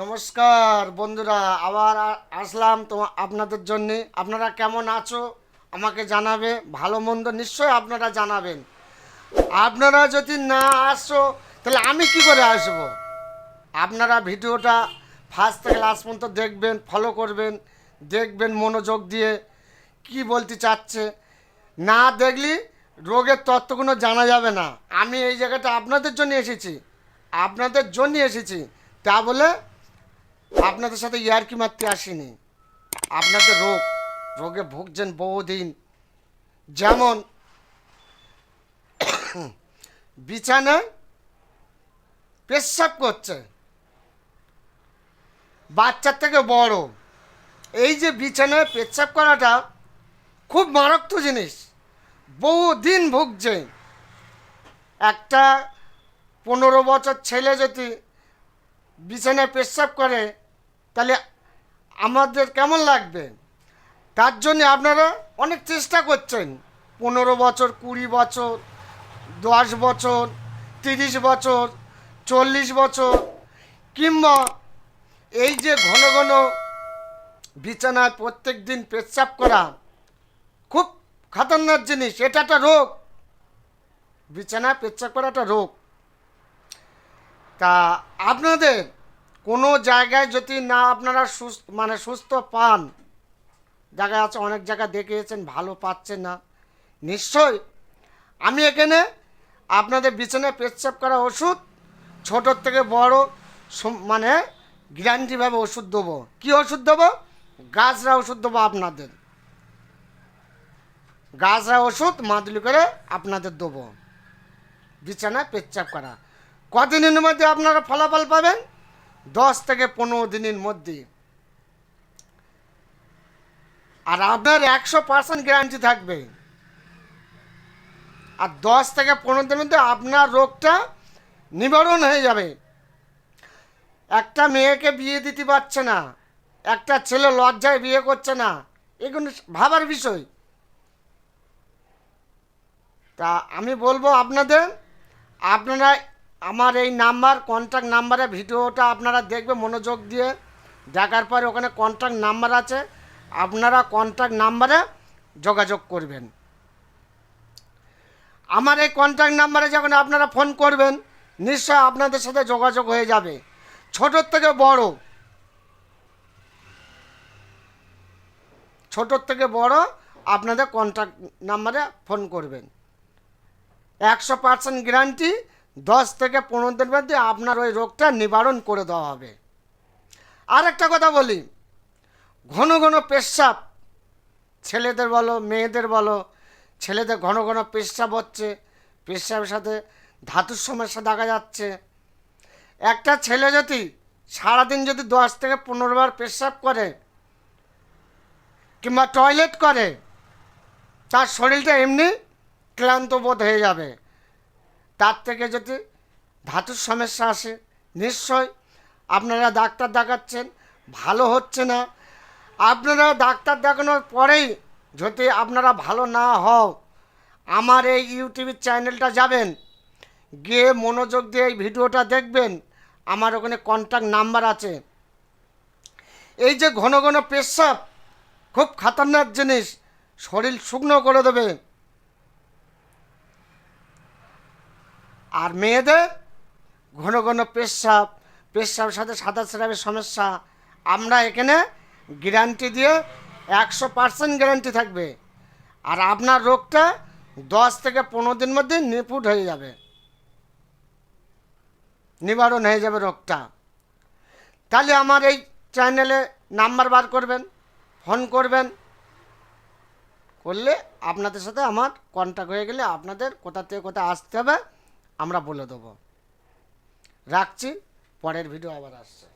নমস্কার বন্ধুরা, আবার আসলাম তোমা আপনাদের জন্যে। আপনারা কেমন আছো? আমাকে জানাবে ভালো মন্দ, নিশ্চয় আপনারা জানাবেন। আপনারা যদি না আসো, তাহলে আমি কি করে আসব? আপনারা ভিডিওটা ফার্স্ট থেকে লাস্ট পর্যন্ত দেখবেন ফলো করবেন, দেখবেন মনোযোগ দিয়ে কি বলতে চাচ্ছে। না দেখলি রোগের তত্ত্বগুলো জানা যাবে না। আমি এই জায়গাটা আপনাদের জন্য এসেছি। আপনাদের জন্য এসেছি। তা বলে আপনাদের সাথে ইয়ারকি মারতে আসিনি? আপনাদের রোগ, রোগে ভুগছেন বহুদিন। যেমন, বিছানায় পেশাব করছে। বাচ্চার থেকে বড়। এই যে বিছানায় পেচ্ছাপ করাটা খুব মারাত্মক জিনিস। বহুদিন ভুগছে। একটা পনেরো বছর ছেলে যদি বিছানায় পেশাব করে তাহলে আমাদের কেমন লাগবে? তার জন্য আপনারা অনেক চেষ্টা করছেন। পনেরো বছর, কুড়ি বছর, দশ বছর, তিরিশ বছর, চল্লিশ বছর, কিংবা এই যে ঘন ঘন বিছানায় প্রত্যেক দিন পেচ্ছাপ করা, খুব খতরনাক জিনিস, এটা একটা রোগ। বিছানায় পেচ্ছাপ করা একটা রোগ। তা আপনাদের কোনো জায়গায় যদি না আপনারা সুস্থ মানে সুস্থ পান জায়গায় আছে অনেক জায়গা দেখিয়েছেন, ভালো পাচ্ছেন না। নিশ্চয় আমি এখানে আপনাদের বিছানায় পেচ্ছাপ করা ওষুধ ছোটোর থেকে বড় মানে গ্যারান্টিভাবে ওষুধ দেবো। কী ওষুধ দেবো? গাছরা ওষুধ দেবো আপনাদের। গাছরা ওষুধ মাদুলি করে আপনাদের দেবো। বিছানায় পেচ্ছাপ করা। কদিনের মধ্যে আপনারা ফলাফল পাবেন? দশ থেকে পনেরো দিনের মধ্যে। আর আপনার একশো পার্সেন্ট গ্যারান্টি থাকবে। আর দশ থেকে পনেরো দিনের মধ্যে আপনার রোগটা নিবারণ হয়ে যাবে। একটা মেয়েকে বিয়ে দিতে পারছে না, একটা ছেলে লজ্জায় বিয়ে করছে না, এগুলো ভাবার বিষয়। তা আমি বলব আপনাদের, আপনারা আমার এই নাম্বার কন্ট্যাক্ট নাম্বারে ভিডিওটা আপনারা দেখবে মনোযোগ দিয়ে। দেখার পরে ওখানে কন্ট্যাক্ট নাম্বার আছে। আপনারা কন্ট্যাক্ট নাম্বারে যোগাযোগ করবেন। আমার এই কন্ট্যাক্ট নাম্বারে যখন আপনারা ফোন করবেন, নিশ্চয় আপনাদের সাথে যোগাযোগ হয়ে যাবে। ছোটোর থেকে বড়। ছোটোর থেকে বড় আপনাদের কন্ট্যাক্ট নাম্বারে ফোন করবেন। একশো পার্সেন্ট গ্যারান্টি দশ থেকে পনেরো দিন মধ্যে আপনার ওই রোগটা নিবারণ করে দেওয়া হবে। আর একটা কথা বলি, ঘন ঘন পেশাব, ছেলেদের বলো, মেয়েদের বলো, ছেলেদের ঘন ঘন পেশাব হচ্ছে, পেশাবের সাথে ধাতুর সমস্যা দেখা যাচ্ছে। একটা ছেলে যদি সারাদিন যদি দশ থেকে পনেরো বার পেশাব করে কিংবা টয়লেট করে, তার শরীরটা এমনি ক্লান্ত বোধ হয়ে যাবে। তার থেকে যদি ধাতুর সমস্যা আসে, নিশ্চয় আপনারা ডাক্তার দেখাচ্ছেন, ভালো হচ্ছে না। আপনারা ডাক্তার দেখানোর পরেই যদি আপনারা ভালো না হও, আমার এই ইউটিউবের চ্যানেলটা যাবেন, গিয়ে মনোযোগ দিয়ে এই ভিডিওটা দেখবেন, আমার ওখানে কন্ট্যাক্ট নাম্বার আছে। এই যে ঘন ঘন পেশাব, খুব খাতারনাক জিনিস, শরীর শুকনো করে দেবে। আর মেয়েদের ঘন ঘন পেশাব পেশাবের সাথে সাদা স্রাবের সমস্যা। আমরা এখানে গ্যারান্টি দিয়ে একশো পার্সেন্ট গ্যারান্টি থাকবে। আর আপনার রোগটা দশ থেকে পনেরো দিন মধ্যে নিপুট হয়ে যাবে। নিবারণ হয়ে যাবে রোগটা। তাহলে আমার এই চ্যানেলে নাম্বার বার করবেন ফোন করবেন। করলে আপনাদের সাথে আমার কন্ট্যাক্ট হয়ে গেলে আপনাদের কোথা থেকে কোথায় আসতে হবে আমরা বলে দেবো। রাখছি পরের ভিডিও আবার আসছে।